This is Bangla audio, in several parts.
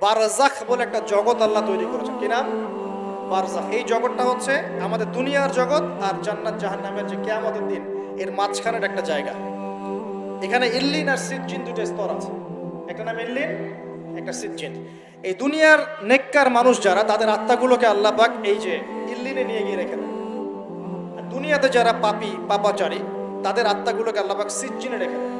বারজাখ বলে একটা জগৎ আল্লাহ তৈরি করেছেন। কি নাম? বারজাখ এই জগৎটা হচ্ছে আমাদের দুনিয়ার জগৎ আর জান্নাত জাহান্নামের যে কেয়ামতের দিন, এর মাঝখানের একটা জায়গা। এখানে ইল্লিন আর সিজ্জিন দুটো স্তর আছে। একটা নাম ইল্লিন, একটা সিজ্জিন। এই দুনিয়ার নেককার মানুষ যারা, তাদের আত্মাগুলোকে আল্লাহ পাক এই যে ইল্লিনে নিয়ে গিয়ে রেখে দেন। দুনিয়াতে যারা পাপি, পাপাচারী, তাদের আত্মাগুলোকে আল্লাহ পাক সিজ্জিনে রেখে দেন।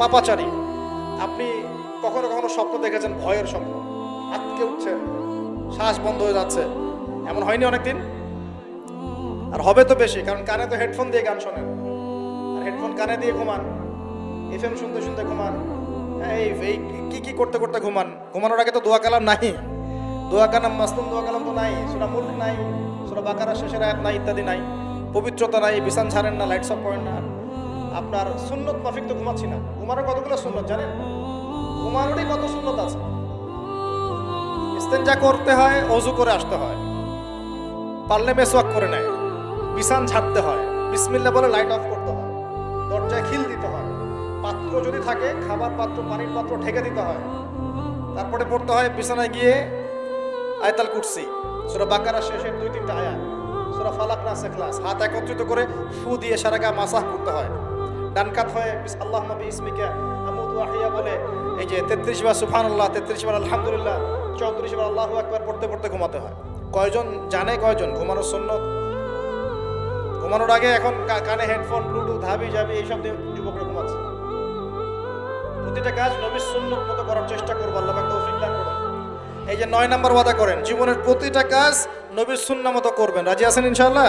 পাপাচারী। আপনি কখনো কখনো স্বপ্ন দেখেছেন ভয়ের স্বপ্ন। আটকে উঠছেন। শ্বাস বন্ধ হয়ে যাচ্ছে। এমন হয়নি অনেকদিন? আর হবে তো বেশি, কারণ কানে তো হেডফোন দিয়ে গান শোনেন। আর হেডফোন কানে দিয়ে ঘুমান। এফএম শুনতে শুনতে ঘুমান। এই এই কি কি করতে করতে ঘুমান? ঘুমানোর আগে তো দোয়া কালাম নাই। দোয়া কালাম, মাসলুম দোয়া কালাম তো নাই। সুরা মুল্ক নাই, সুরা বাকারা শেষের আয়াত নাই ইত্যাদি নাই। পবিত্রতা নাই, বিছান ছাড়েন না লাইটস অফ করেন না। আপনার সুন্নত মাফিক তো ঘুমাচ্ছি না। ঘুমানোর কতগুলো সুন্নত জানেন? ঘুমানোরই কত সুন্নত আছে? ইস্তেঞ্জা করতে হয়, অজু করে আসতে হয়। পারলে মেসওয়াক করে নেয়। বিছান ছাড়তে হয়। বিসমিল্লা বলে লাইট অফ করতে হয়। দরজায় খিল দিতে হয়। পাত্র যদি থাকে, খাবার পাত্র, পানির পাত্র ঠেকে দিতে হয়। তারপরে পড়তে হয় বিছানায় গিয়ে আয়তাল কুরসি। সুরা বাকারা শেষের দুই তিনটা আয়াত। সুরা ফালাক নাস এখলাস হাত একত্রিত করে ফু দিয়ে সারা গা মাসাহ করতে হয়। ডান কাত হয়ে আল্লাহ নবী ইসমিকা ওয়াহিয়া বলে, এই যে তেত্রিশ বার সুফান আল্লাহ তেত্রিশ বার আলহামদুলিল্লাহ, চৌত্রিশ বার আল্লাহু একবার পড়তে পড়তে ঘুমাতে হয়। কয়জন জানে কয়জন? ঘুমানোর সুন্নত? ঘুমানোর আগে এখন কানে হেডফোন ব্লুটুথ হাবি যাবি এইসব দিয়ে যুবকরা ঘুমাচ্ছে। প্রতিটা কাজ নবীর সুন্নত মতো করার চেষ্টা করব, আল্লাহ তৌফিক দান করুন। এই যে নয় নাম্বার ওয়াদা করেন, জীবনের প্রতিটা কাজ নবীর সুন্না মতো করবেন। রাজি আছেন ইনশাল্লাহ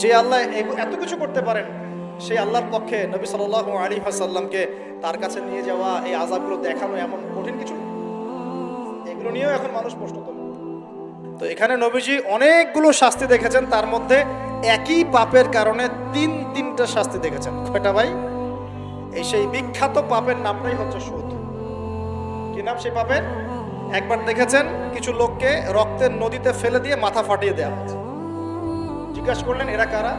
যে আল্লাহ এত কিছু করতে পারেন, সেই আল্লাহর পক্ষে নবী সাল্লাহ আলী সাল্লামকে তার কাছে নিয়ে যাওয়া, এই আজাবগুলো দেখানো এমন কঠিন কিছু এগুলো নিয়েও এখন মানুষ প্রশ্ন তোলে তো এখানে নবীজি অনেকগুলো শাস্তি দেখেছেন, তার মধ্যে একই পাপের কারণে তিন, তিনটা শাস্তি দেখেছেন। কয়টা ভাই? এই সেই বিখ্যাত পাপের নামটাই হচ্ছে সুদ কি নাম সেই পাপের? একবার দেখেছেন কিছু লোককে রক্তের নদীতে ফেলে দিয়ে মাথা ফাটিয়ে দেওয়া হয়েছে। জিজ্ঞাসা করলেন, এরা কারা?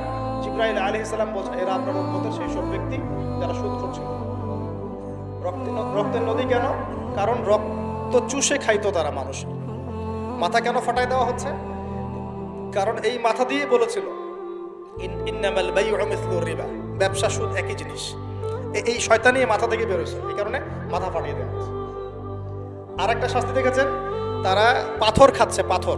জিব্রাইল আলী ইসলাম বলছেন এরা আপনার উন্মতের সেই সব ব্যক্তি যারা সুদ করছিল রক্তের নদী কেন? কারণ রক্ত চুষে খাইতো তারা মানুষ। মাথা কেন ফাটাই দেওয়া হচ্ছে? কারণ এই মাথা দিয়ে বলেছিল ব্যবসা সুদ একই জিনিস। এই শয়তানি মাথা থেকে বেরোছে এই কারণে মাথা ফাটিয়ে দেওয়া হচ্ছে। আর একটা শাস্তি দেখেছেন? তারা পাথর খাচ্ছে, পাথর।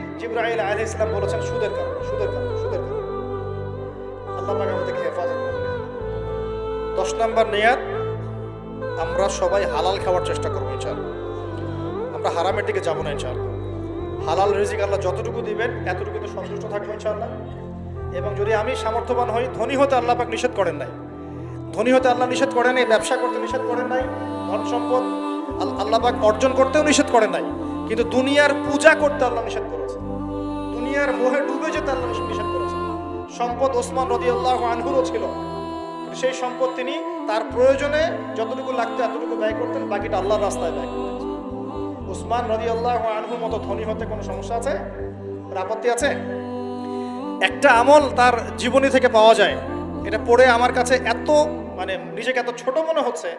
জিব্রাইল আল ইসলাম বলেছেন, সুদের কারণে সুদের কারণে সুদের কারণে। আল্লাহ পাক আমাদেরকে হেফাজত। দশ নম্বর নেয়াত, আমরা সবাই হালাল খাওয়ার চেষ্টা করব ইনশাআল্লাহ। আমরা হারামের দিকে যাব না ইনশাআল্লাহ। হালাল রিজিক আল্লাহ যতটুকু দিবেন এতটুকুতে সন্তুষ্ট থাকব ইনশাআল্লাহ। এবং যদি আমি সামর্থ্যবান হই, ধনী হতে আল্লাহ পাক নিষেধ করেন নাই। ধনী হতে আল্লাহ নিষেধ করেন নাই, ব্যবসা করতে নিষেধ করেন নাই, ধন সম্পদ আল্লাহ পাক অর্জন করতেও নিষেধ করেন নাই। কিন্তু দুনিয়ার পূজা করতে আল্লাহ নিষেধ করেছে। দুনিয়ার মোহে ডুবে যেতে আল্লাহ নিষেধ করেছে। সম্পদ ওসমান রদি আল্লাহ আনহুরও ছিল। সেই সম্পদ তিনি তার প্রয়োজনে যতটুকু লাগতো এতটুকু ব্যয় করতেন, বাকিটা আল্লাহর রাস্তায় ব্যয় করতেন। উসমান রদি আল্লাহ আনহুর মতো ধনী হতে কোনো সমস্যা আছে? আপত্তি আছে? একটা আমল তার জীবনী থেকে পাওয়া যায়। এটা পড়ে আমার কাছে এত মানে নিজেকে এত ছোট মনে হচ্ছে